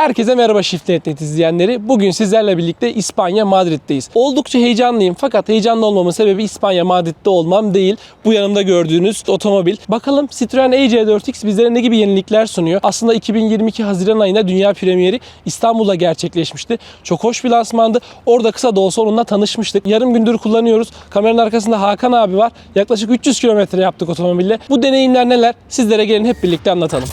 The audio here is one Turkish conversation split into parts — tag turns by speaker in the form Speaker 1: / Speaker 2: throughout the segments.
Speaker 1: Herkese merhaba Shift Net izleyenleri. Bugün sizlerle birlikte İspanya Madrid'deyiz. Oldukça heyecanlıyım fakat heyecanlı olmamın sebebi İspanya Madrid'de olmam değil. Bu yanımda gördüğünüz otomobil. Bakalım Citroen AC4X bizlere ne gibi yenilikler sunuyor? Aslında 2022 Haziran ayında dünya premieri İstanbul'da gerçekleşmişti. Çok hoş bir lansmandı. Orada kısa da olsa onunla tanışmıştık. Yarım gündür kullanıyoruz. Kameranın arkasında Hakan abi var. Yaklaşık 300 kilometre yaptık otomobille. Bu deneyimler neler? Sizlere gelin hep birlikte anlatalım.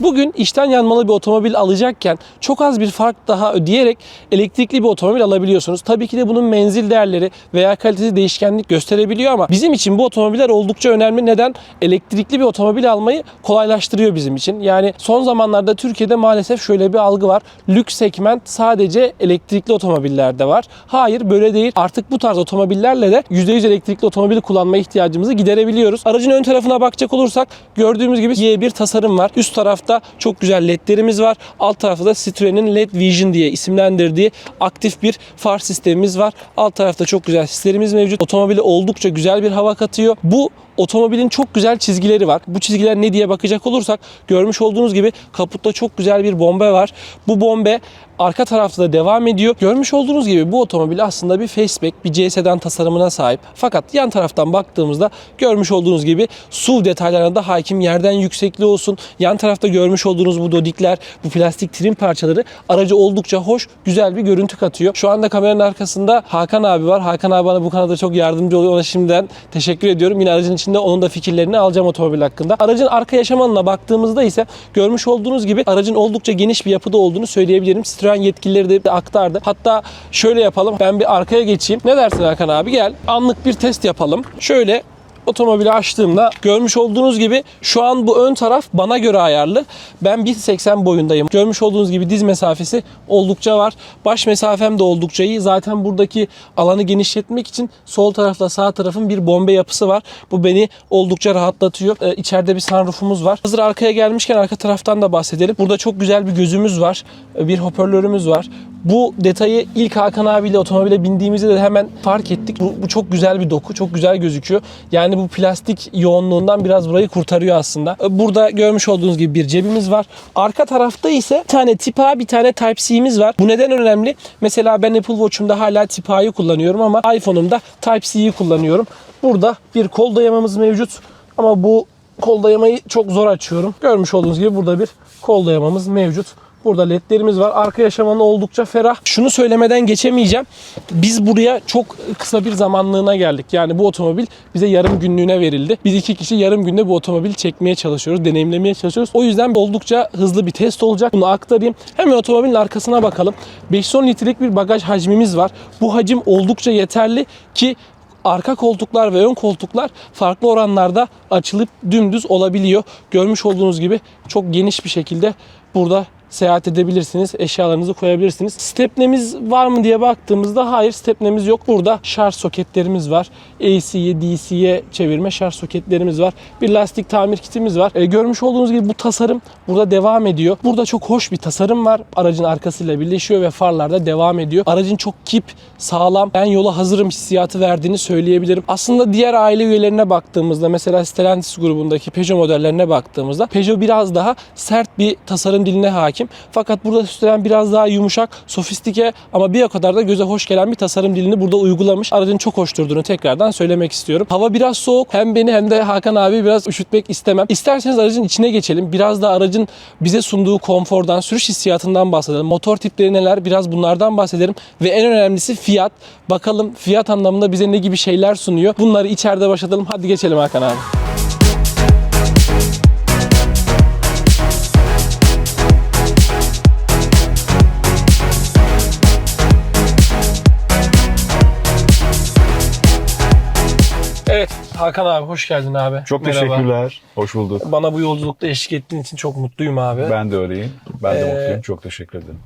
Speaker 1: Bugün işten yanmalı bir otomobil alacakken çok az bir fark daha ödeyerek elektrikli bir otomobil alabiliyorsunuz. Tabii ki de bunun menzil değerleri veya kalitesi değişkenlik gösterebiliyor ama bizim için bu otomobiller oldukça önemli. Neden? Elektrikli bir otomobil almayı kolaylaştırıyor bizim için. Yani son zamanlarda Türkiye'de maalesef şöyle bir algı var. Lüks segment sadece elektrikli otomobillerde var. Hayır böyle değil. Artık bu tarz otomobillerle de %100 elektrikli otomobil kullanma ihtiyacımızı giderebiliyoruz. Aracın ön tarafına bakacak olursak gördüğümüz gibi Y1 tasarım var. Üst tarafta çok güzel ledlerimiz var. Alt tarafta da Citroen'in LED Vision diye isimlendirdiği aktif bir far sistemimiz var. Alt tarafta çok güzel sislerimiz mevcut. Otomobile oldukça güzel bir hava katıyor. Bu otomobilin çok güzel çizgileri var. Bu çizgiler ne diye bakacak olursak görmüş olduğunuz gibi kaputta çok güzel bir bombe var. Bu bombe arka tarafta da devam ediyor. Görmüş olduğunuz gibi bu otomobil aslında bir faceback, bir C sedan tasarımına sahip. Fakat yan taraftan baktığımızda görmüş olduğunuz gibi SUV detaylarına da hakim yerden yüksekliği olsun. Yan tarafta görmüş olduğunuz bu dodikler, bu plastik trim parçaları aracı oldukça hoş, güzel bir görüntü katıyor. Şu anda kameranın arkasında Hakan abi var. Hakan abi bana bu kanalda çok yardımcı oluyor. Ona şimdiden teşekkür ediyorum. Yine aracın içinde onun da fikirlerini alacağım otomobil hakkında. Aracın arka yaşamına baktığımızda ise görmüş olduğunuz gibi aracın oldukça geniş bir yapıda olduğunu söyleyebilirim. Citroen yetkilileri de aktardı. Hatta şöyle yapalım. Ben bir arkaya geçeyim. Ne dersin Hakan abi? Gel. Anlık bir test yapalım. Şöyle otomobili açtığımda görmüş olduğunuz gibi şu an bu ön taraf bana göre ayarlı. Ben 1.80 boyundayım. Görmüş olduğunuz gibi diz mesafesi oldukça var. Baş mesafem de oldukça iyi. Zaten buradaki alanı genişletmek için sol tarafla sağ tarafın bir bombe yapısı var. Bu beni oldukça rahatlatıyor. Ee, içeride bir sunroofumuz var. Hazır arkaya gelmişken arka taraftan da bahsedelim. Burada çok güzel bir gözümüz var. Ee, Bir hoparlörümüz var. Bu detayı ilk Hakan abiyle otomobile bindiğimizde de hemen fark ettik. Bu, bu çok güzel bir doku. Çok güzel gözüküyor. Yani bu plastik yoğunluğundan biraz burayı kurtarıyor aslında. Burada görmüş olduğunuz gibi bir cebimiz var. Arka tarafta ise bir tane Tip A, bir tane Type C'miz var. Bu neden önemli? Mesela ben Apple Watch'umda hala Tip A'yı kullanıyorum ama iPhone'umda Type C'yi kullanıyorum. Burada bir kol dayamamız mevcut. Ama bu kol dayamayı çok zor açıyorum. Görmüş olduğunuz gibi burada bir kol dayamamız mevcut. Burada ledlerimiz var. Arka yaşamanı oldukça ferah. Şunu söylemeden geçemeyeceğim. Biz buraya çok kısa bir zamanlığına geldik. Yani bu otomobil bize yarım günlüğüne verildi. Biz iki kişi yarım günde bu otomobili çekmeye çalışıyoruz. Deneyimlemeye çalışıyoruz. O yüzden oldukça hızlı bir test olacak. Bunu aktarayım. Hemen otomobilin arkasına bakalım. 510 litrelik bir bagaj hacmimiz var. Bu hacim oldukça yeterli ki arka koltuklar ve ön koltuklar farklı oranlarda açılıp dümdüz olabiliyor. Görmüş olduğunuz gibi çok geniş bir şekilde burada seyahat edebilirsiniz. Eşyalarınızı koyabilirsiniz. Stepnemiz var mı diye baktığımızda hayır stepnemiz yok. Burada şarj soketlerimiz var. AC'ye DC'ye çevirme şarj soketlerimiz var. Bir lastik tamir kitimiz var. E, görmüş olduğunuz gibi bu tasarım burada devam ediyor. Burada çok hoş bir tasarım var. Aracın arkasıyla birleşiyor ve farlarda devam ediyor. Aracın çok kip, sağlam, ben yola hazırım hissiyatı verdiğini söyleyebilirim. Aslında diğer aile üyelerine baktığımızda mesela Stellantis grubundaki Peugeot modellerine baktığımızda Peugeot biraz daha sert bir tasarım diline hakim. Fakat burada Citroen biraz daha yumuşak, sofistike ama bir o kadar da göze hoş gelen bir tasarım dilini burada uygulamış. Aracın çok hoş durduğunu tekrardan söylemek istiyorum. Hava biraz soğuk. Hem beni hem de Hakan abi biraz üşütmek istemem. İsterseniz aracın içine geçelim. Biraz da aracın bize sunduğu konfordan, sürüş hissiyatından bahsedelim. Motor tipleri neler biraz bunlardan bahsedelim. Ve en önemlisi fiyat. Bakalım fiyat anlamında bize ne gibi şeyler sunuyor. Bunları içeride başlatalım. Hadi geçelim Hakan abi. Evet Hakan abi hoş geldin abi.
Speaker 2: Çok
Speaker 1: Merhaba.
Speaker 2: teşekkürler. Hoş bulduk.
Speaker 1: Bana bu yolculukta eşlik ettiğin için çok mutluyum abi.
Speaker 2: Ben de öyleyim. Ben de
Speaker 1: Ee,
Speaker 2: mutluyum. Çok teşekkür ederim.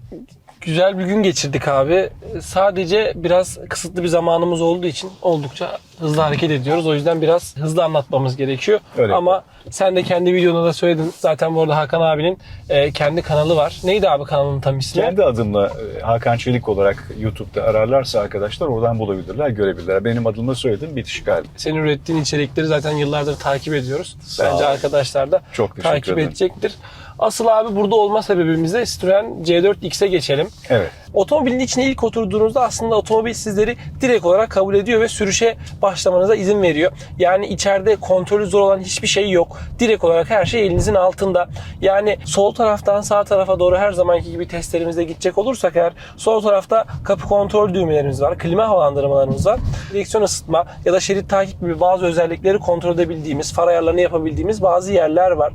Speaker 1: Güzel bir gün geçirdik abi. Sadece biraz kısıtlı bir zamanımız olduğu için oldukça hızlı hareket ediyoruz. O yüzden biraz hızlı anlatmamız gerekiyor.
Speaker 2: Öyle.
Speaker 1: Ama sen de kendi videonda da söyledin. Zaten bu arada Hakan abinin e, kendi kanalı var. Neydi abi kanalın tam ismi?
Speaker 2: Kendi adımla e, Hakan Çelik olarak YouTube'da ararlarsa arkadaşlar oradan bulabilirler, görebilirler. Benim adımla söyledim bitişik hali.
Speaker 1: Senin ürettiğin içerikleri zaten yıllardır takip ediyoruz.
Speaker 2: Sağ
Speaker 1: Bence
Speaker 2: ol.
Speaker 1: arkadaşlar da
Speaker 2: Çok teşekkür
Speaker 1: takip
Speaker 2: ederim.
Speaker 1: edecektir. Asıl abi burada olma sebebimiz de Citroen C4X'e geçelim.
Speaker 2: Evet.
Speaker 1: Otomobilin içine ilk oturduğunuzda aslında otomobil sizleri direkt olarak kabul ediyor ve sürüşe başlamanıza izin veriyor. Yani içeride kontrolü zor olan hiçbir şey yok. Direkt olarak her şey elinizin altında. Yani sol taraftan sağ tarafa doğru her zamanki gibi testlerimizde gidecek olursak eğer sol tarafta kapı kontrol düğmelerimiz var, klima havalandırmalarımız var, direksiyon ısıtma ya da şerit takip gibi bazı özellikleri kontrol edebildiğimiz, far ayarlarını yapabildiğimiz bazı yerler var.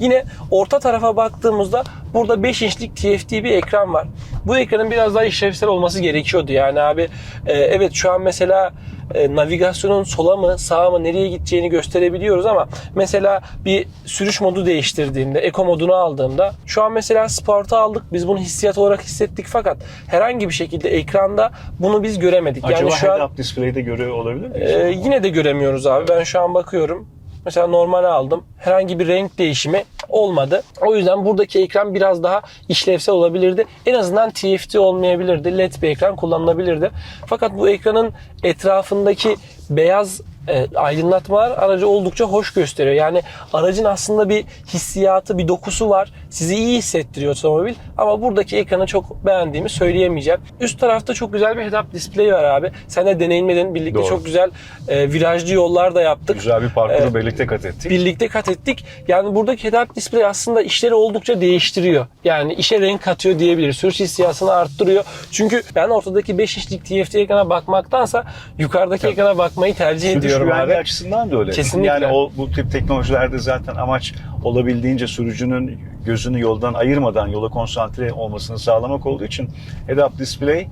Speaker 1: Yine orta tarafa baktığımızda burada 5 inçlik TFT bir ekran var. Bu ekranın biraz daha işlevsel olması gerekiyordu. Yani abi e, evet şu an mesela e, navigasyonun sola mı sağa mı nereye gideceğini gösterebiliyoruz ama mesela bir sürüş modu değiştirdiğimde, Eco modunu aldığımda şu an mesela Sport'u aldık. Biz bunu hissiyat olarak hissettik fakat herhangi bir şekilde ekranda bunu biz göremedik.
Speaker 2: Acaba
Speaker 1: yani şu an
Speaker 2: head-up display'de görüyor olabilir miyiz?
Speaker 1: ee, yine de göremiyoruz abi. Ben şu an bakıyorum. Mesela normale aldım. Herhangi bir renk değişimi olmadı. O yüzden buradaki ekran biraz daha işlevsel olabilirdi. En azından TFT olmayabilirdi. LED bir ekran kullanılabilirdi. Fakat bu ekranın etrafındaki beyaz e, aydınlatmalar aracı oldukça hoş gösteriyor. Yani aracın aslında bir hissiyatı, bir dokusu var. Sizi iyi hissettiriyor otomobil. Ama buradaki ekranı çok beğendiğimi söyleyemeyeceğim. Üst tarafta çok güzel bir head-up display var abi. Sen de deneyimledin. Birlikte
Speaker 2: Doğru.
Speaker 1: çok güzel e, virajlı yollar da yaptık.
Speaker 2: Güzel bir parkuru
Speaker 1: Evet.
Speaker 2: birlikte kat ettik.
Speaker 1: Birlikte kat ettik. Yani buradaki head-up display aslında işleri oldukça değiştiriyor. Yani işe renk katıyor diyebiliriz. Sürüş hissiyatını arttırıyor. Çünkü ben ortadaki 5 inçlik TFT ekrana bakmaktansa yukarıdaki
Speaker 2: Tabii.
Speaker 1: ekrana bakmayı tercih
Speaker 2: Sürüş
Speaker 1: ediyorum
Speaker 2: güvenliği
Speaker 1: abi.
Speaker 2: açısından da öyle.
Speaker 1: Kesinlikle.
Speaker 2: Yani o bu tip teknolojilerde zaten amaç olabildiğince sürücünün gözünü yoldan ayırmadan yola konsantre olmasını sağlamak olduğu için head-up display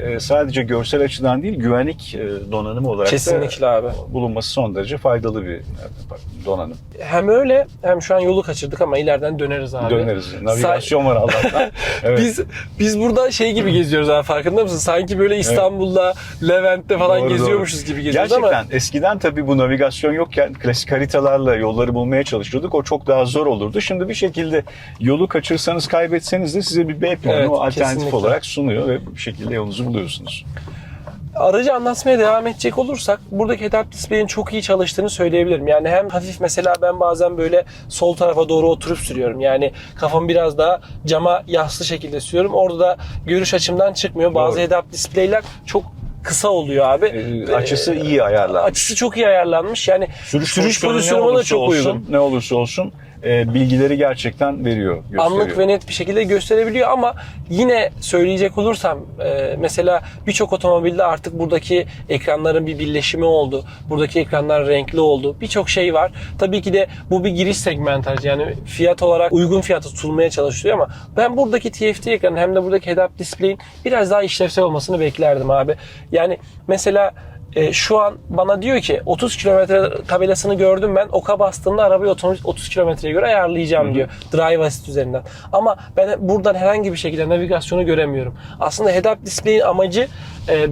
Speaker 2: e, sadece görsel açıdan değil güvenlik e, donanımı olarak
Speaker 1: Kesinlikle
Speaker 2: da
Speaker 1: abi.
Speaker 2: bulunması son derece faydalı bir e, donanım.
Speaker 1: Hem öyle hem şu an yolu kaçırdık ama ileriden döneriz abi.
Speaker 2: Döneriz. Navigasyon var Allah'tan. Evet.
Speaker 1: Biz biz burada şey gibi geziyoruz abi farkında mısın? Sanki böyle İstanbul'da, Levent'te falan
Speaker 2: Doğru,
Speaker 1: geziyormuşuz
Speaker 2: doğru.
Speaker 1: gibi geziyoruz
Speaker 2: Gerçekten
Speaker 1: ama
Speaker 2: eskiden tabii bu navigasyon yokken klasik haritalarla yolları bulmaya çalışıyorduk. O çok daha zor olurdu. Şimdi bir şekilde yolu kaçırsanız kaybetseniz de size bir B planı
Speaker 1: Evet,
Speaker 2: alternatif
Speaker 1: kesinlikle.
Speaker 2: olarak sunuyor ve bir şekilde yolunuzu buluyorsunuz.
Speaker 1: aracı anlatmaya devam edecek olursak buradaki head-up display'in çok iyi çalıştığını söyleyebilirim. Yani hem hafif mesela ben bazen böyle sol tarafa doğru oturup sürüyorum. Yani kafamı biraz daha cama yaslı şekilde sürüyorum. Orada da görüş açımdan çıkmıyor. Bazı
Speaker 2: Doğru.
Speaker 1: head-up display'ler çok kısa oluyor abi.
Speaker 2: Ee, açısı iyi ayarlanmış.
Speaker 1: Açısı çok iyi ayarlanmış. Yani sürüş,
Speaker 2: pozisyonu ne
Speaker 1: pozisyonuma da çok
Speaker 2: olsun,
Speaker 1: uygun.
Speaker 2: Ne olursa olsun e, bilgileri gerçekten veriyor, gösteriyor.
Speaker 1: anlık ve net bir şekilde gösterebiliyor ama yine söyleyecek olursam e, mesela birçok otomobilde artık buradaki ekranların bir birleşimi oldu. Buradaki ekranlar renkli oldu. Birçok şey var. Tabii ki de bu bir giriş segmentajı yani fiyat olarak uygun fiyata tutulmaya çalışılıyor ama ben buradaki TFT ekranı hem de buradaki head-up display'in biraz daha işlevsel olmasını beklerdim abi. Yani mesela e, şu an bana diyor ki 30 kilometre tabelasını gördüm ben. Oka bastığımda arabayı otomatik 30 kilometreye göre ayarlayacağım diyor. Drive Assist üzerinden. Ama ben buradan herhangi bir şekilde navigasyonu göremiyorum. Aslında head-up display'in amacı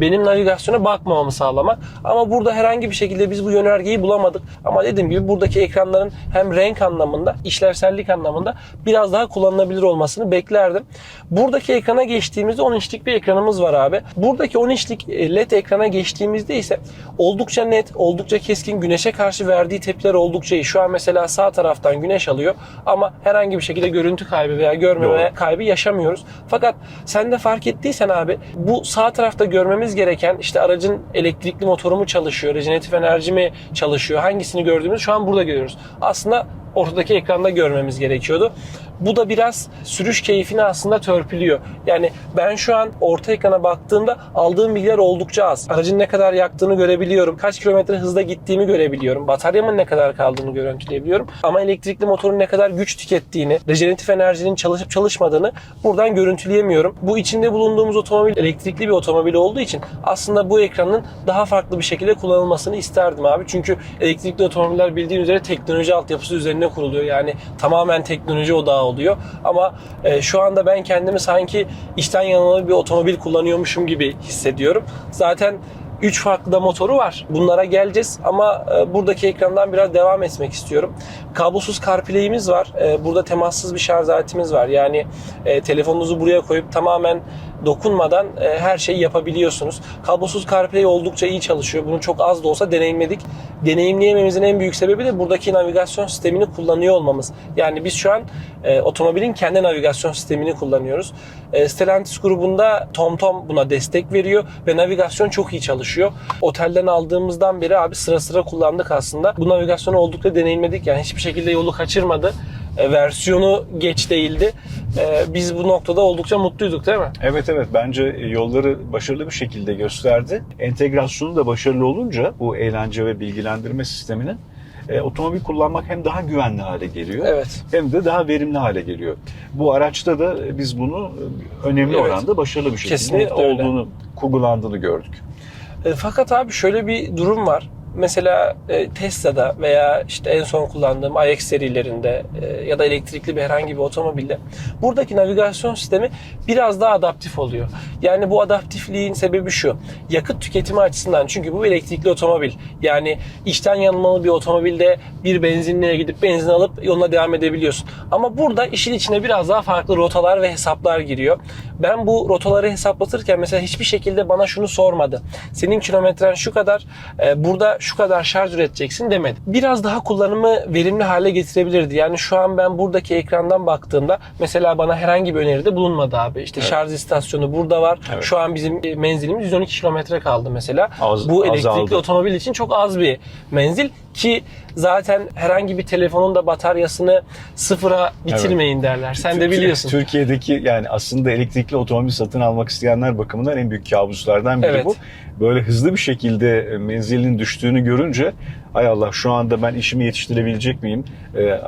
Speaker 1: benim navigasyona bakmamamı sağlamak. Ama burada herhangi bir şekilde biz bu yönergeyi bulamadık. Ama dediğim gibi buradaki ekranların hem renk anlamında, işlevsellik anlamında biraz daha kullanılabilir olmasını beklerdim. Buradaki ekrana geçtiğimizde 10 inçlik bir ekranımız var abi. Buradaki 10 inçlik e, LED ekrana geçtiğimizde ise oldukça net, oldukça keskin, güneşe karşı verdiği tepkiler oldukça iyi. Şu an mesela sağ taraftan güneş alıyor ama herhangi bir şekilde görüntü kaybı veya görmeme
Speaker 2: Doğru.
Speaker 1: kaybı yaşamıyoruz. Fakat sen de fark ettiysen abi bu sağ tarafta görmemiz gereken işte aracın elektrikli motoru mu çalışıyor, rejeneratif enerji mi çalışıyor, hangisini gördüğümüz şu an burada görüyoruz. Aslında ortadaki ekranda görmemiz gerekiyordu. Bu da biraz sürüş keyfini aslında törpülüyor. Yani ben şu an orta ekrana baktığımda aldığım bilgiler oldukça az. Aracın ne kadar yaktığını görebiliyorum. Kaç kilometre hızla gittiğimi görebiliyorum. Bataryamın ne kadar kaldığını görüntüleyebiliyorum. Ama elektrikli motorun ne kadar güç tükettiğini, rejeneratif enerjinin çalışıp çalışmadığını buradan görüntüleyemiyorum. Bu içinde bulunduğumuz otomobil elektrikli bir otomobil olduğu için aslında bu ekranın daha farklı bir şekilde kullanılmasını isterdim abi. Çünkü elektrikli otomobiller bildiğin üzere teknoloji altyapısı üzerine üzerine kuruluyor. Yani tamamen teknoloji odağı oluyor. Ama e, şu anda ben kendimi sanki içten yanmalı bir otomobil kullanıyormuşum gibi hissediyorum. Zaten 3 farklı da motoru var. Bunlara geleceğiz ama e, buradaki ekrandan biraz devam etmek istiyorum. Kablosuz CarPlay'imiz var. E, burada temassız bir şarj aletimiz var. Yani e, telefonunuzu buraya koyup tamamen dokunmadan e, her şeyi yapabiliyorsunuz. Kablosuz CarPlay oldukça iyi çalışıyor. Bunu çok az da olsa deneyimledik. Deneyimleyememizin en büyük sebebi de buradaki navigasyon sistemini kullanıyor olmamız. Yani biz şu an e, otomobilin kendi navigasyon sistemini kullanıyoruz. E, Stellantis grubunda TomTom buna destek veriyor ve navigasyon çok iyi çalışıyor. Otelden aldığımızdan beri abi sıra sıra kullandık aslında. Bu navigasyonu oldukça deneyimledik. Yani hiçbir şekilde yolu kaçırmadı. E, versiyonu geç değildi. E, biz bu noktada oldukça mutluyduk değil mi?
Speaker 2: Evet evet bence yolları başarılı bir şekilde gösterdi. Entegrasyonu da başarılı olunca bu eğlence ve bilgilendirme sisteminin e, otomobil kullanmak hem daha güvenli hale geliyor
Speaker 1: Evet.
Speaker 2: hem de daha verimli hale geliyor. Bu araçta da biz bunu önemli
Speaker 1: Evet.
Speaker 2: oranda başarılı bir şekilde
Speaker 1: Kesinlikle öyle.
Speaker 2: olduğunu, kurgulandığını gördük.
Speaker 1: E, fakat abi şöyle bir durum var. Mesela e, Tesla'da veya işte en son kullandığım iX serilerinde e, ya da elektrikli bir herhangi bir otomobilde buradaki navigasyon sistemi biraz daha adaptif oluyor. Yani bu adaptifliğin sebebi şu. Yakıt tüketimi açısından çünkü bu elektrikli otomobil. Yani içten yanmalı bir otomobilde bir benzinliğe gidip benzin alıp yoluna devam edebiliyorsun. Ama burada işin içine biraz daha farklı rotalar ve hesaplar giriyor. Ben bu rotaları hesaplatırken mesela hiçbir şekilde bana şunu sormadı. Senin kilometren şu kadar, e, burada şu kadar şarj üreteceksin demedi. Biraz daha kullanımı verimli hale getirebilirdi. Yani şu an ben buradaki ekrandan baktığımda mesela bana herhangi bir öneride bulunmadı abi. İşte şarj istasyonu burada var.
Speaker 2: Evet.
Speaker 1: Şu an bizim menzilimiz 112 kilometre kaldı mesela.
Speaker 2: Az-
Speaker 1: bu elektrikli
Speaker 2: azaldı.
Speaker 1: otomobil için çok az bir menzil ki zaten herhangi bir telefonun da bataryasını sıfıra bitirmeyin derler. Sen de
Speaker 2: Türkiye-
Speaker 1: biliyorsun.
Speaker 2: Türkiye'deki yani aslında elektrikli otomobil satın almak isteyenler bakımından en büyük kabuslardan biri
Speaker 1: Evet.
Speaker 2: bu. Böyle hızlı bir şekilde e, menzilin düştüğünü görünce ay Allah şu anda ben işimi yetiştirebilecek miyim?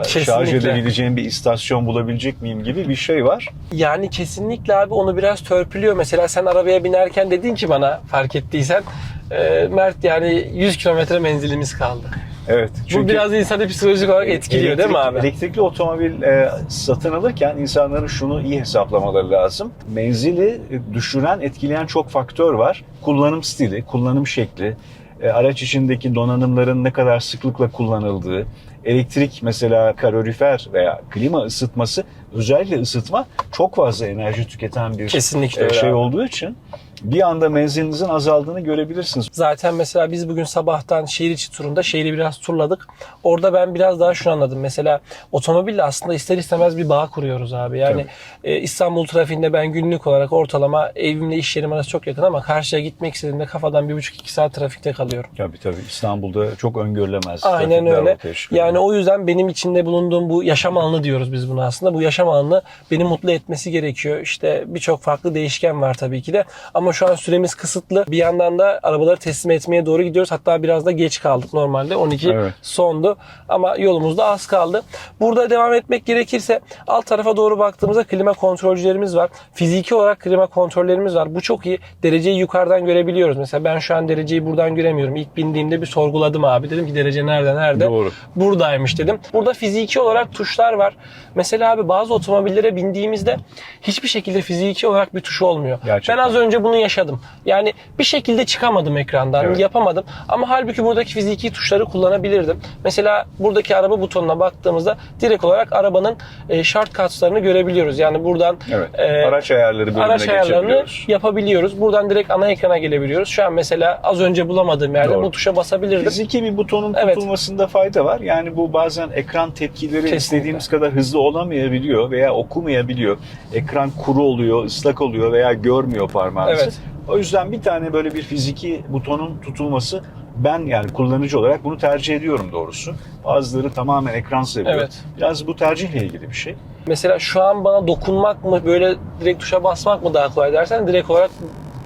Speaker 2: Şarj
Speaker 1: Kesinlikle.
Speaker 2: edebileceğim bir istasyon bulabilecek miyim gibi bir şey var.
Speaker 1: Yani kesinlikle abi onu biraz törpülüyor. Mesela sen arabaya binerken dedin ki bana fark ettiysen e, Mert yani 100 kilometre menzilimiz kaldı.
Speaker 2: Evet.
Speaker 1: Bu biraz insanı psikolojik olarak etkiliyor değil mi abi?
Speaker 2: Elektrikli otomobil e, satın alırken insanların şunu iyi hesaplamaları lazım. Menzili e, düşüren, etkileyen çok faktör var. Kullanım stili, kullanım şekli, e, araç içindeki donanımların ne kadar sıklıkla kullanıldığı, elektrik mesela kalorifer veya klima ısıtması, özellikle ısıtma çok fazla enerji tüketen bir
Speaker 1: Kesinlikle
Speaker 2: e, şey
Speaker 1: abi.
Speaker 2: olduğu için bir anda menzilinizin azaldığını görebilirsiniz.
Speaker 1: Zaten mesela biz bugün sabahtan şehir içi turunda şehri biraz turladık. Orada ben biraz daha şunu anladım. Mesela otomobille aslında ister istemez bir bağ kuruyoruz abi. Yani e, İstanbul trafiğinde ben günlük olarak ortalama evimle iş yerim arası çok yakın ama karşıya gitmek istediğimde kafadan bir buçuk iki saat trafikte kalıyorum.
Speaker 2: Tabii tabii İstanbul'da çok öngörülemez.
Speaker 1: Aynen öyle. Yani o yüzden benim içinde bulunduğum bu yaşam alanı diyoruz biz buna aslında. Bu yaşam alanı beni mutlu etmesi gerekiyor. İşte birçok farklı değişken var tabii ki de. Ama şu an süremiz kısıtlı. Bir yandan da arabaları teslim etmeye doğru gidiyoruz. Hatta biraz da geç kaldık normalde. 12
Speaker 2: Evet.
Speaker 1: sondu. Ama yolumuzda az kaldı. Burada devam etmek gerekirse alt tarafa doğru baktığımızda klima kontrolcülerimiz var. Fiziki olarak klima kontrollerimiz var. Bu çok iyi. Dereceyi yukarıdan görebiliyoruz. Mesela ben şu an dereceyi buradan göremiyorum. İlk bindiğimde bir sorguladım abi. Dedim ki derece nerede nerede?
Speaker 2: Doğru.
Speaker 1: buradaymış dedim. Burada fiziki olarak tuşlar var. Mesela abi bazı otomobillere bindiğimizde hiçbir şekilde fiziki olarak bir tuş olmuyor.
Speaker 2: Gerçekten.
Speaker 1: Ben az önce bunu yaşadım. Yani bir şekilde çıkamadım ekrandan,
Speaker 2: Evet.
Speaker 1: yapamadım. Ama halbuki buradaki fiziki tuşları kullanabilirdim. Mesela buradaki araba butonuna baktığımızda direkt olarak arabanın e, shortcuts'larını görebiliyoruz. Yani buradan
Speaker 2: Evet.
Speaker 1: e,
Speaker 2: araç ayarları bölümüne
Speaker 1: araç ayarlarını yapabiliyoruz. Buradan direkt ana ekrana gelebiliyoruz. Şu an mesela az önce bulamadığım yerde
Speaker 2: Doğru.
Speaker 1: bu tuşa basabilirdim.
Speaker 2: Fiziki bir butonun
Speaker 1: Evet.
Speaker 2: tutulmasında fayda var. Yani bu bazen ekran tepkileri istediğimiz kadar hızlı olamayabiliyor veya okumayabiliyor. Ekran kuru oluyor, ıslak oluyor veya görmüyor parmağınızı.
Speaker 1: Evet.
Speaker 2: O yüzden bir tane böyle bir fiziki butonun tutulması ben yani kullanıcı olarak bunu tercih ediyorum doğrusu. Bazıları tamamen ekran seviyor.
Speaker 1: Evet.
Speaker 2: Biraz bu tercihle ilgili bir şey.
Speaker 1: Mesela şu an bana dokunmak mı böyle direkt tuşa basmak mı daha kolay dersen direkt olarak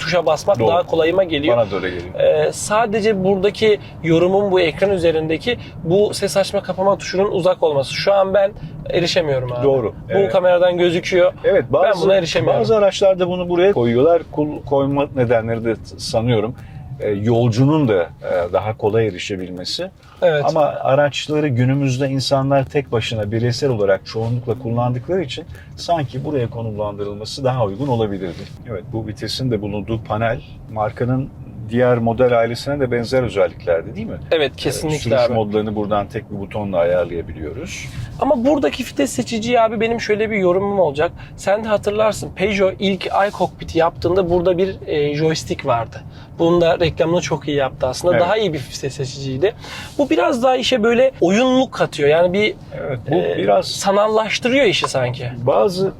Speaker 1: tuşa basmak
Speaker 2: Doğru.
Speaker 1: daha kolayıma geliyor.
Speaker 2: Bana da öyle geliyor.
Speaker 1: Ee, sadece buradaki yorumum bu ekran üzerindeki bu ses açma kapama tuşunun uzak olması. Şu an ben erişemiyorum abi.
Speaker 2: Doğru.
Speaker 1: Bu
Speaker 2: Evet.
Speaker 1: kameradan gözüküyor.
Speaker 2: Evet bazı,
Speaker 1: Ben buna erişemiyorum.
Speaker 2: bazı araçlarda bunu buraya koyuyorlar. Kul- koyma nedenleri de sanıyorum e, yolcunun da e, daha kolay erişebilmesi.
Speaker 1: Evet.
Speaker 2: Ama araçları günümüzde insanlar tek başına bireysel olarak çoğunlukla kullandıkları için sanki buraya konumlandırılması daha uygun olabilirdi. Evet bu vitesin de bulunduğu panel markanın diğer model ailesine de benzer özelliklerdi değil mi?
Speaker 1: Evet
Speaker 2: Ee,
Speaker 1: kesinlikle
Speaker 2: Sürüş
Speaker 1: abi.
Speaker 2: modlarını buradan tek bir butonla ayarlayabiliyoruz.
Speaker 1: Ama buradaki vites seçiciyi abi benim şöyle bir yorumum olacak. Sen de hatırlarsın Peugeot ilk iCockpit'i yaptığında burada bir e, joystick vardı. Bunun da reklamını çok iyi yaptı aslında.
Speaker 2: Evet.
Speaker 1: Daha iyi bir vites seçiciydi. Bu biraz daha işe böyle oyunluk katıyor. Yani bir
Speaker 2: Evet bu
Speaker 1: e,
Speaker 2: biraz
Speaker 1: sanallaştırıyor işi sanki.
Speaker 2: bazı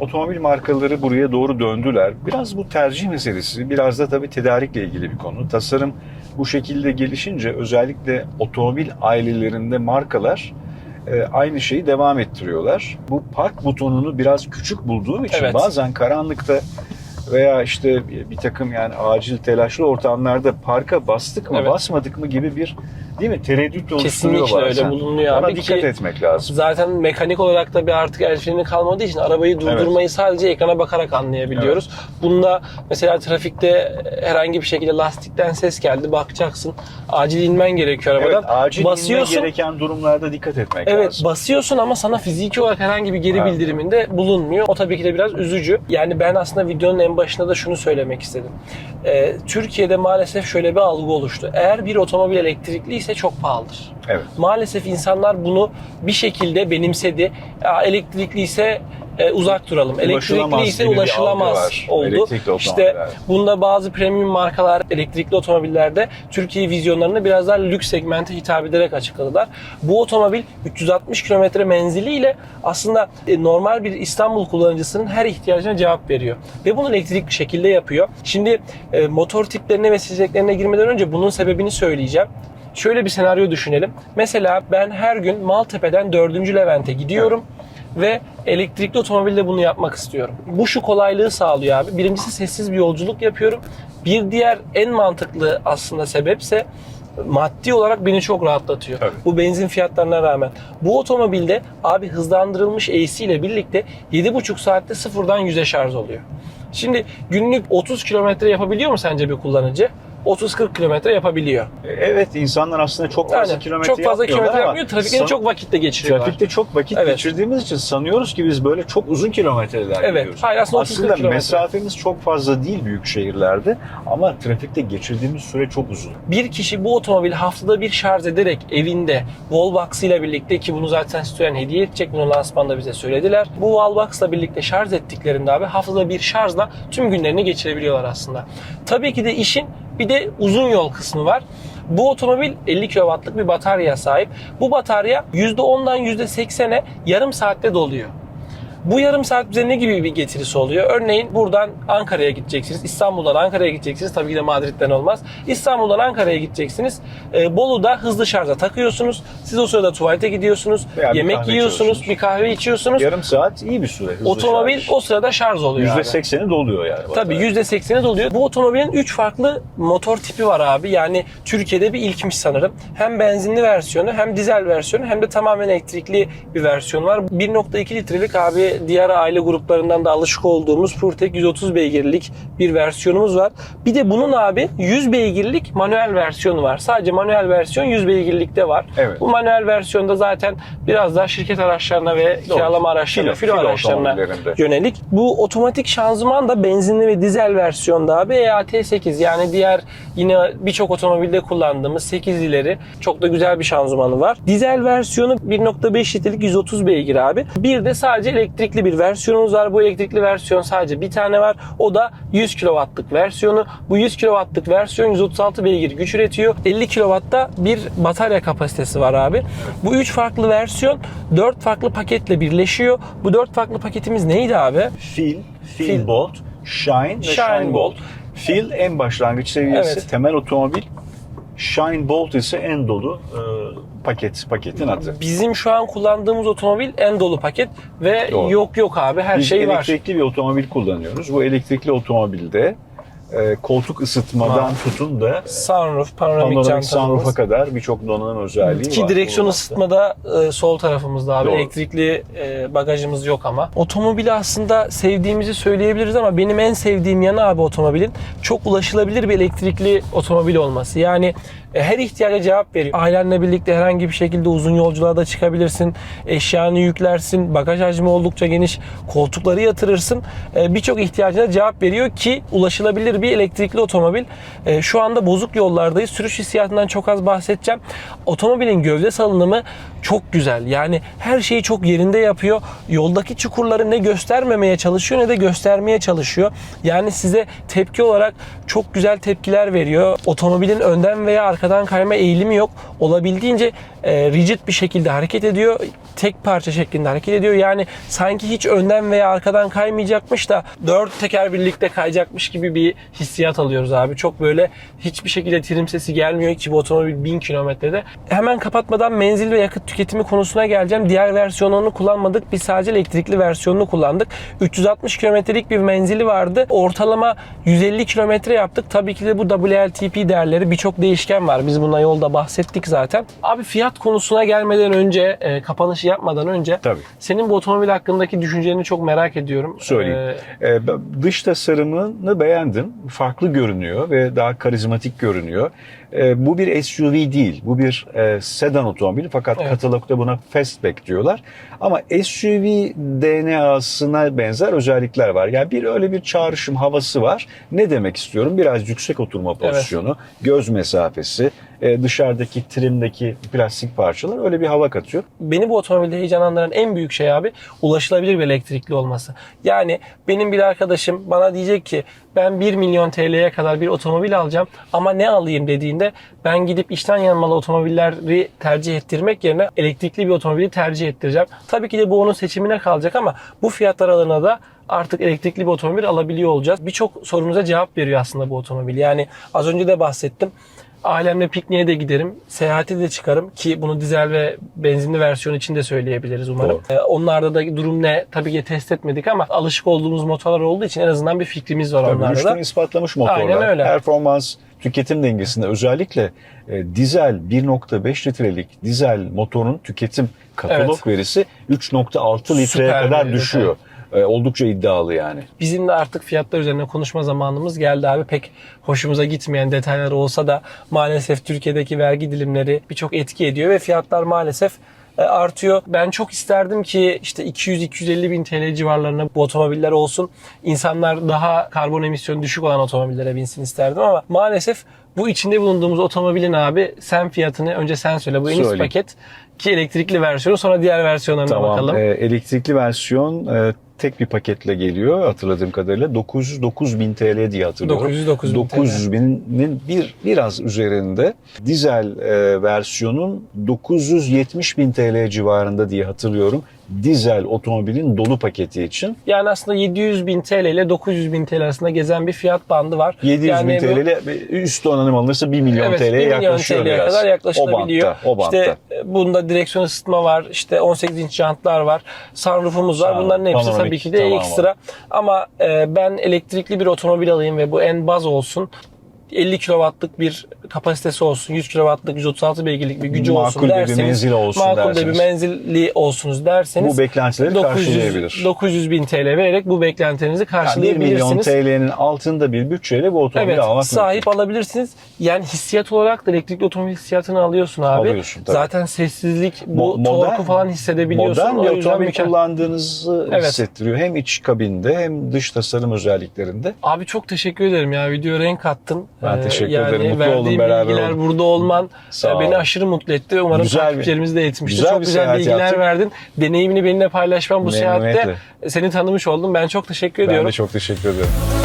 Speaker 2: otomobil markaları buraya doğru döndüler. Biraz bu tercih meselesi, biraz da tabii tedarikle ilgili bir konu. Tasarım bu şekilde gelişince özellikle otomobil ailelerinde markalar e, aynı şeyi devam ettiriyorlar. Bu park butonunu biraz küçük bulduğum için
Speaker 1: Evet.
Speaker 2: bazen karanlıkta veya işte bir takım yani acil telaşlı ortamlarda parka bastık mı
Speaker 1: Evet.
Speaker 2: basmadık mı gibi bir değil mi tereddüt oluşturuyor
Speaker 1: Kesinlikle öyle
Speaker 2: bazen.
Speaker 1: bulunuyor
Speaker 2: Ona
Speaker 1: abi
Speaker 2: dikkat
Speaker 1: ki
Speaker 2: etmek lazım.
Speaker 1: zaten mekanik olarak da bir artık el freni kalmadığı için arabayı durdurmayı sadece ekrana bakarak anlayabiliyoruz. Bunda mesela trafikte herhangi bir şekilde lastikten ses geldi bakacaksın. Acil inmen gerekiyor arabadan.
Speaker 2: Evet, acil
Speaker 1: basıyorsun.
Speaker 2: inme gereken durumlarda dikkat etmek
Speaker 1: Evet
Speaker 2: lazım.
Speaker 1: basıyorsun ama sana fiziki olarak herhangi bir geri
Speaker 2: Evet.
Speaker 1: bildiriminde bulunmuyor. O tabii ki de biraz üzücü. Yani ben aslında videonun en başında da şunu söylemek istedim. Ee, Türkiye'de maalesef şöyle bir algı oluştu. Eğer bir otomobil elektrikli ise çok pahalıdır.
Speaker 2: Evet.
Speaker 1: Maalesef insanlar bunu bir şekilde benimsedi. Ya, elektrikli ise e, uzak duralım. Elektrikli ise ulaşılamaz oldu. İşte bunda bazı premium markalar elektrikli otomobillerde Türkiye vizyonlarını biraz daha lüks segmente hitap ederek açıkladılar. Bu otomobil 360 kilometre menziliyle aslında e, normal bir İstanbul kullanıcısının her ihtiyacına cevap veriyor. Ve bunu elektrikli şekilde yapıyor. Şimdi e, motor tiplerine ve seçeneklerine girmeden önce bunun sebebini söyleyeceğim. Şöyle bir senaryo düşünelim. Mesela ben her gün Maltepe'den 4. Levent'e gidiyorum ve elektrikli otomobilde bunu yapmak istiyorum. Bu şu kolaylığı sağlıyor abi. Birincisi sessiz bir yolculuk yapıyorum. Bir diğer en mantıklı aslında sebepse maddi olarak beni çok rahatlatıyor.
Speaker 2: Tabii.
Speaker 1: Bu benzin fiyatlarına rağmen. Bu otomobilde abi hızlandırılmış AC ile birlikte 7,5 saatte sıfırdan 100'e şarj oluyor. Şimdi günlük 30 kilometre yapabiliyor mu sence bir kullanıcı? 30-40 kilometre yapabiliyor.
Speaker 2: Evet insanlar aslında çok fazla
Speaker 1: Yani
Speaker 2: kilometre
Speaker 1: çok fazla kilometre
Speaker 2: ama
Speaker 1: yapmıyor. Trafikte çok vakitte geçiriyorlar.
Speaker 2: Trafikte çok vakit
Speaker 1: Evet.
Speaker 2: geçirdiğimiz için sanıyoruz ki biz böyle çok uzun kilometreler
Speaker 1: Evet.
Speaker 2: gidiyoruz.
Speaker 1: Hayır, aslında 30-40
Speaker 2: aslında
Speaker 1: kilometre.
Speaker 2: mesafemiz çok fazla değil büyük şehirlerde ama trafikte geçirdiğimiz süre çok uzun.
Speaker 1: bir kişi bu otomobili haftada bir şarj ederek evinde Wallbox ile birlikte ki bunu zaten Citroen hediye edecek bunu lansmanda bize söylediler. Bu Wallbox ile birlikte şarj ettiklerinde abi haftada bir şarjla tüm günlerini geçirebiliyorlar aslında. Tabii ki de işin bir de uzun yol kısmı var. Bu otomobil 50 kW'lık bir bataryaya sahip. Bu batarya %10'dan %80'e yarım saatte doluyor. Bu yarım saat bize ne gibi bir getirisi oluyor? Örneğin buradan Ankara'ya gideceksiniz. İstanbul'dan Ankara'ya gideceksiniz. Tabii ki de Madrid'den olmaz. İstanbul'dan Ankara'ya gideceksiniz. Ee, Bolu'da hızlı şarja takıyorsunuz. Siz o sırada tuvalete gidiyorsunuz.
Speaker 2: Veya bir
Speaker 1: yemek
Speaker 2: kahve
Speaker 1: yiyorsunuz. Bir kahve içiyorsunuz.
Speaker 2: Yarım saat iyi bir süre. Hızlı
Speaker 1: Otomobil
Speaker 2: şarj.
Speaker 1: o sırada şarj oluyor abi.
Speaker 2: %80'i doluyor yani.
Speaker 1: Tabii
Speaker 2: batarya.
Speaker 1: %80'i doluyor. Bu otomobilin 3 farklı motor tipi var abi. Yani Türkiye'de bir ilkmiş sanırım. Hem benzinli versiyonu hem dizel versiyonu hem de tamamen elektrikli bir versiyon var. 1.2 litrelik abi diğer aile gruplarından da alışık olduğumuz PureTech 130 beygirlik bir versiyonumuz var. Bir de bunun abi 100 beygirlik manuel versiyonu var. Sadece manuel versiyon 100 beygirlikte var.
Speaker 2: Evet.
Speaker 1: Bu manuel versiyonda zaten biraz daha şirket araçlarına ve
Speaker 2: Doğru.
Speaker 1: kiralama araçlarına,
Speaker 2: Filo-
Speaker 1: araçlarına yönelik. Bu otomatik şanzıman da benzinli ve dizel versiyonda abi EAT8 yani diğer yine birçok otomobilde kullandığımız 8 ileri çok da güzel bir şanzımanı var. Dizel versiyonu 1.5 litrelik 130 beygir abi. Bir de sadece elektrikli bir versiyonumuz var. Bu elektrikli versiyon sadece bir tane var. O da 100 kW'lık versiyonu. Bu 100 kW'lık versiyon 136 beygir güç üretiyor. 50 kW'da bir batarya kapasitesi var abi. Bu 3 farklı versiyon 4 farklı paketle birleşiyor. Bu 4 farklı paketimiz neydi abi?
Speaker 2: Fil, Fil,
Speaker 1: Fil.
Speaker 2: Bolt, Shine ve
Speaker 1: Shine
Speaker 2: Shine,
Speaker 1: Bolt.
Speaker 2: Bolt. Fil en başlangıç seviyesi,
Speaker 1: Evet.
Speaker 2: temel otomobil. Shine Bolt ise en dolu e, paket, paketin adı.
Speaker 1: Bizim şu an kullandığımız otomobil en dolu paket ve
Speaker 2: Doğru.
Speaker 1: yok yok abi her
Speaker 2: Biz
Speaker 1: şey var.
Speaker 2: elektrikli bir otomobil kullanıyoruz. Bu elektrikli otomobilde e, koltuk ısıtmadan
Speaker 1: Wow.
Speaker 2: tutun da
Speaker 1: Sunroof, panoramik, çantalarımız.
Speaker 2: sunroof'a kadar birçok donanım özelliği
Speaker 1: Ki
Speaker 2: var.
Speaker 1: direksiyon
Speaker 2: bu
Speaker 1: ısıtmada e, sol tarafımızda abi.
Speaker 2: Doğru.
Speaker 1: Elektrikli e, bagajımız yok ama. Otomobili aslında sevdiğimizi söyleyebiliriz ama benim en sevdiğim yanı abi otomobilin çok ulaşılabilir bir elektrikli otomobil olması. Yani her ihtiyaca cevap veriyor. Ailenle birlikte herhangi bir şekilde uzun yolculuğa da çıkabilirsin. Eşyanı yüklersin. Bagaj hacmi oldukça geniş. Koltukları yatırırsın. E, Birçok ihtiyacına cevap veriyor ki ulaşılabilir bir elektrikli otomobil. E, Şu anda bozuk yollardayız. Sürüş hissiyatından çok az bahsedeceğim. Otomobilin gövde salınımı çok güzel. Yani her şeyi çok yerinde yapıyor. Yoldaki çukurları ne göstermemeye çalışıyor ne de göstermeye çalışıyor. Yani size tepki olarak çok güzel tepkiler veriyor. Otomobilin önden veya arkadan kayma eğilimi yok. Olabildiğince e, rigid bir şekilde hareket ediyor. Tek parça şeklinde hareket ediyor. Yani sanki hiç önden veya arkadan kaymayacakmış da dört teker birlikte kayacakmış gibi bir hissiyat alıyoruz abi. Çok böyle hiçbir şekilde trim sesi gelmiyor ki otomobil 1000 kilometrede. Hemen kapatmadan menzil ve yakıt tüketimi konusuna geleceğim. Diğer versiyonunu kullanmadık. Biz sadece elektrikli versiyonunu kullandık. 360 kilometrelik bir menzili vardı. Ortalama 150 kilometre yaptık. Tabii ki de bu WLTP değerleri birçok değişken var. Biz bundan yolda bahsettik zaten. Abi fiyat konusuna gelmeden önce, e, kapanışı yapmadan önce
Speaker 2: Tabii.
Speaker 1: senin bu otomobil hakkındaki düşüncelerini çok merak ediyorum.
Speaker 2: Söyleyeyim.
Speaker 1: Ee,
Speaker 2: Ee, dış tasarımını beğendim. Farklı görünüyor ve daha karizmatik görünüyor. Ee, bu bir SUV değil. Bu bir e, sedan otomobili fakat
Speaker 1: Evet.
Speaker 2: katalogda buna fastback diyorlar. Ama SUV DNA'sına benzer özellikler var. Yani bir öyle bir çağrışım havası var. Ne demek istiyorum? Biraz yüksek oturma
Speaker 1: Evet.
Speaker 2: pozisyonu, göz mesafesi, e, dışarıdaki trimdeki plastik parçalar öyle bir hava katıyor.
Speaker 1: beni bu otomobilde heyecanlandıran en büyük şey abi ulaşılabilir bir elektrikli olması. Yani benim bir arkadaşım bana diyecek ki ben 1 milyon TL'ye kadar bir otomobil alacağım ama ne alayım dediğinde ben gidip içten yanmalı otomobilleri tercih ettirmek yerine elektrikli bir otomobili tercih ettireceğim. Tabii ki de bu onun seçimine kalacak ama bu fiyatlar aralığına da artık elektrikli bir otomobil alabiliyor olacağız. Birçok sorumuza cevap veriyor aslında bu otomobil. Yani az önce de bahsettim. Ailemle pikniğe de giderim, seyahate de çıkarım ki bunu dizel ve benzinli versiyon için de söyleyebiliriz umarım. Ee, onlarda da durum ne tabii ki test etmedik ama alışık olduğumuz motorlar olduğu için en azından bir fikrimiz var
Speaker 2: Tabii
Speaker 1: onlarda
Speaker 2: rüştünü ispatlamış motorlar.
Speaker 1: Aynen öyle.
Speaker 2: Performans, tüketim dengesinde özellikle e, dizel 1.5 litrelik dizel motorun tüketim katalog
Speaker 1: Evet.
Speaker 2: verisi 3.6 litreye
Speaker 1: Süper
Speaker 2: kadar düşüyor. E, oldukça iddialı yani.
Speaker 1: Bizim de artık fiyatlar üzerine konuşma zamanımız geldi abi. Pek hoşumuza gitmeyen detaylar olsa da maalesef Türkiye'deki vergi dilimleri birçok etki ediyor ve fiyatlar maalesef e, artıyor. Ben çok isterdim ki işte 200-250 bin TL civarlarında bu otomobiller olsun. İnsanlar daha karbon emisyonu düşük olan otomobillere binsin isterdim ama maalesef bu içinde bulunduğumuz otomobilin abi sen fiyatını önce sen söyle. Bu en üst paket ki elektrikli versiyonu sonra diğer versiyonlarına
Speaker 2: Tamam.
Speaker 1: bakalım.
Speaker 2: e, elektrikli versiyon e, tek bir paketle geliyor hatırladığım kadarıyla 909 bin TL diye hatırlıyorum.
Speaker 1: 909 bin TL.
Speaker 2: 900 binin bir biraz üzerinde. Dizel e, versiyonun 970 bin TL civarında diye hatırlıyorum. Dizel otomobilin dolu paketi için.
Speaker 1: Yani aslında 700 bin TL ile 900 bin TL arasında gezen bir fiyat bandı var.
Speaker 2: 700
Speaker 1: yani
Speaker 2: bin TL ile üst donanım alınırsa 1 milyon
Speaker 1: Evet,
Speaker 2: TL'ye
Speaker 1: 1 milyon
Speaker 2: yaklaşıyor
Speaker 1: TL'ye
Speaker 2: biraz.
Speaker 1: kadar yaklaşılabiliyor.
Speaker 2: O bantta, o bantta.
Speaker 1: İşte e, bunda direksiyon ısıtma var, işte 18 inç jantlar var, sunroofumuz var. Bunların hepsi
Speaker 2: panoramik
Speaker 1: tabii ki de
Speaker 2: tamam
Speaker 1: ekstra. Ama e, ben elektrikli bir otomobil alayım ve bu en baz olsun. 50 kW'lık bir kapasitesi olsun, 100 kW'lık 136 beygirlik bir gücü
Speaker 2: Makul
Speaker 1: olsun
Speaker 2: bir
Speaker 1: derseniz,
Speaker 2: menzili olsun
Speaker 1: makul de bir
Speaker 2: derseniz.
Speaker 1: menzilli olsunuz derseniz
Speaker 2: Bu beklentileri
Speaker 1: 900,
Speaker 2: karşılayabilir.
Speaker 1: 900 bin TL vererek bu beklentilerinizi
Speaker 2: Yani 1
Speaker 1: karşılayabilirsiniz.
Speaker 2: milyon TL'nin altında bir bütçeyle bu otomobili
Speaker 1: Evet,
Speaker 2: almak
Speaker 1: sahip alabilirsiniz. Yani hissiyat olarak da elektrikli otomobil hissiyatını alıyorsun abi.
Speaker 2: Alıyorsun, tabii.
Speaker 1: Zaten sessizlik, bu
Speaker 2: Mo- modern-
Speaker 1: torku falan hissedebiliyorsun.
Speaker 2: Modern bir otomobil
Speaker 1: mükemmel.
Speaker 2: kullandığınızı
Speaker 1: Evet.
Speaker 2: hissettiriyor. Hem iç kabinde hem dış tasarım özelliklerinde.
Speaker 1: Abi çok teşekkür ederim ya. Video renk kattın.
Speaker 2: Ben teşekkür
Speaker 1: yani
Speaker 2: ederim. Mutlu oldum, beraber
Speaker 1: bilgiler,
Speaker 2: olduk.
Speaker 1: burada olman
Speaker 2: Sağ
Speaker 1: beni aşırı mutlu etti. Umarım
Speaker 2: Güzel
Speaker 1: takipçilerimiz de etmiştir.
Speaker 2: güzel
Speaker 1: çok güzel bilgiler
Speaker 2: yaptık.
Speaker 1: verdin. Deneyimini benimle paylaşman bu seyahatte seni tanımış oldum. Ben çok teşekkür
Speaker 2: Ben
Speaker 1: ediyorum.
Speaker 2: de çok teşekkür ederim.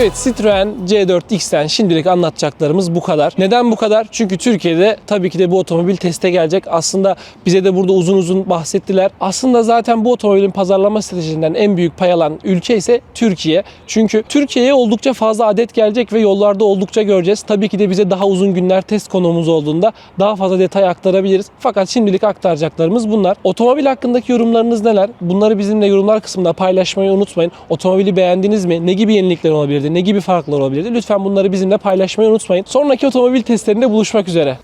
Speaker 1: Evet Citroen C4X'ten şimdilik anlatacaklarımız bu kadar. Neden bu kadar? Çünkü Türkiye'de tabii ki de bu otomobil teste gelecek. Aslında bize de burada uzun uzun bahsettiler. Aslında zaten bu otomobilin pazarlama stratejisinden en büyük pay alan ülke ise Türkiye. Çünkü Türkiye'ye oldukça fazla adet gelecek ve yollarda oldukça göreceğiz. Tabii ki de bize daha uzun günler test konuğumuz olduğunda daha fazla detay aktarabiliriz. Fakat şimdilik aktaracaklarımız bunlar. Otomobil hakkındaki yorumlarınız neler? Bunları bizimle yorumlar kısmında paylaşmayı unutmayın. Otomobili beğendiniz mi? Ne gibi yenilikler olabilirdi? Ne gibi farklar olabilirdi? Lütfen bunları bizimle paylaşmayı unutmayın. Sonraki otomobil testlerinde buluşmak üzere.